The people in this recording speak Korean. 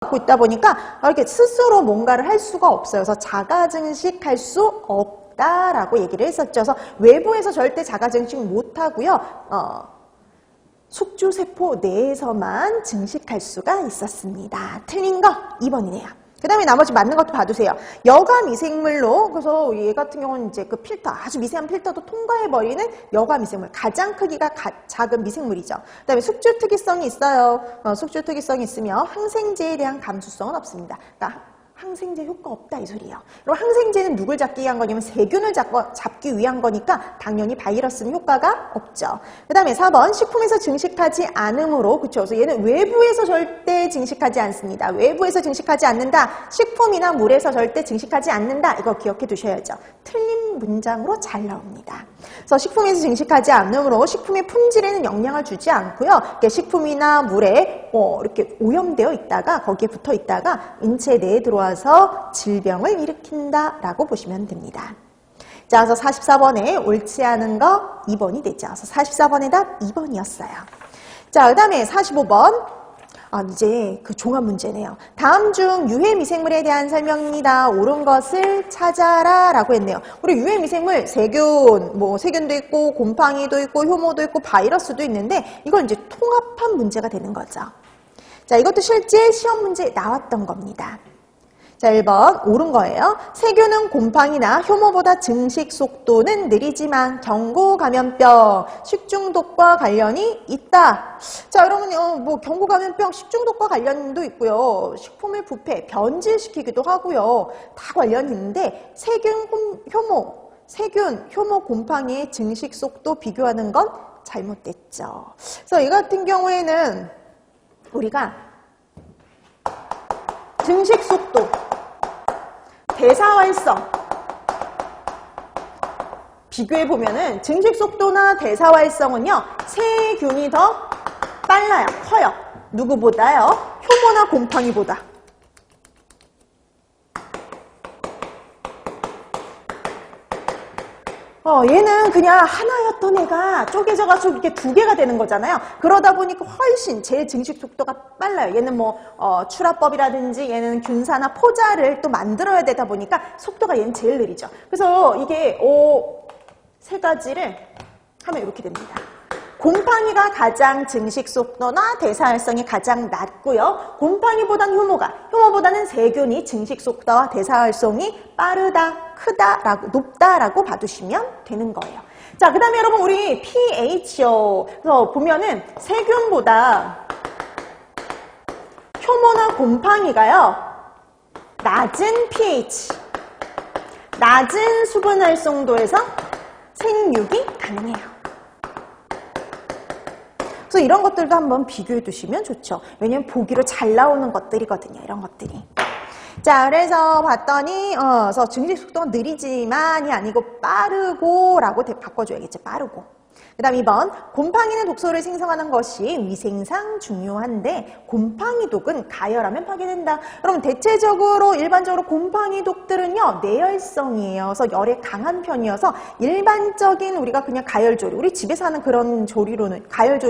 갖고 있다 보니까 이렇게 스스로 뭔가를 할 수가 없어요. 그래서 자가 증식할 수 없다라고 얘기를 했었죠. 그래서 외부에서 절대 자가 증식 못 하고요. 어, 숙주 세포 내에서만 증식할 수가 있었습니다. 틀린 거 2번이네요. 그 다음에 나머지 맞는 것도 봐두세요. 여가 미생물로, 그래서 얘 같은 경우는 이제 그 필터, 아주 미세한 필터도 통과해버리는 여가 미생물. 가장 크기가 가- 작은 미생물이죠. 그 다음에 숙주 특이성이 있어요. 어, 숙주 특이성이 있으며 항생제에 대한 감수성은 없습니다. 그러니까 항생제 효과 없다 이 소리예요. 그리고 항생제는 누굴 잡기 위한 거냐면 세균을 잡, 잡기 위한 거니까 당연히 바이러스는 효과가 없죠. 그 다음에 4번 식품에서 증식하지 않으므로 그쵸. 그래서 얘는 외부에서 절대 증식하지 않습니다. 외부에서 증식하지 않는다. 식품이나 물에서 절대 증식하지 않는다. 이거 기억해 두셔야죠. 틀린 문장으로 잘 나옵니다. 그래서 식품에서 증식하지 않으므로 식품의 품질에는 영향을 주지 않고요. 식품이나 물에 어, 이렇게 오염되어 있다가 거기에 붙어 있다가 인체 내에 들어와서 질병을 일으킨다라고 보시면 됩니다. 자, 그래서 44번에 옳지 않은 거 2번이 되죠. 그래서 44번의 답 2번이었어요. 자, 그 다음에 45번. 아, 이제 그 종합 문제네요. 다음 중 유해 미생물에 대한 설명입니다. 옳은 것을 찾아라 라고 했네요. 우리 유해 미생물 세균, 뭐 세균도 있고 곰팡이도 있고 효모도 있고 바이러스도 있는데 이걸 이제 통합한 문제가 되는 거죠. 자, 이것도 실제 시험 문제에 나왔던 겁니다. 자, 1번 옳은 거예요. 세균은 곰팡이나 효모보다 증식 속도는 느리지만 경고 감염병, 식중독과 관련이 있다. 자, 여러분요, 뭐 경고 감염병, 식중독과 관련도 있고요. 식품을 부패, 변질시키기도 하고요. 다 관련이 있는데 세균, 홈- 효모, 세균, 효모, 곰팡이의 증식 속도 비교하는 건 잘못됐죠. 그래서 이 같은 경우에는 우리가 증식 속도, 대사활성 비교해 보면은 증식 속도나 대사활성은요 세균이 더 빨라요, 커요. 누구보다요? 효모나 곰팡이보다. 어, 얘는 그냥 하나였던 애가 쪼개져가지고 이렇게 두 개가 되는 거잖아요. 그러다 보니까 훨씬 제 증식 속도가 빨라요. 얘는 뭐, 어, 출하법이라든지 얘는 균사나 포자를 또 만들어야 되다 보니까 속도가 얘는 제일 느리죠. 그래서 이게, 오, 세 가지를 하면 이렇게 됩니다. 곰팡이가 가장 증식 속도나 대사활성이 가장 낮고요. 곰팡이보다는 효모가, 효모보다는 세균이 증식 속도와 대사활성이 빠르다, 크다라고 높다라고 봐두시면 되는 거예요. 자, 그다음에 여러분 우리 pH요. 그래서 보면은 세균보다 효모나 곰팡이가요. 낮은 pH, 낮은 수분 활성도에서 생육이 가능해요. 그래서 이런 것들도 한번 비교해 두시면 좋죠. 왜냐면 보기로 잘 나오는 것들이거든요. 이런 것들이. 자, 그래서 봤더니, 어, 그래서 증식 속도가 느리지만이 아니고 빠르고 라고 대- 바꿔줘야겠죠. 빠르고. 그 다음 2번, 곰팡이는 독소를 생성하는 것이 위생상 중요한데, 곰팡이 독은 가열하면 파괴된다. 여러분, 대체적으로, 일반적으로 곰팡이 독들은요, 내열성이에요. 그래서 열에 강한 편이어서, 일반적인 우리가 그냥 가열조리, 우리 집에서 하는 그런 조리로는, 가열조리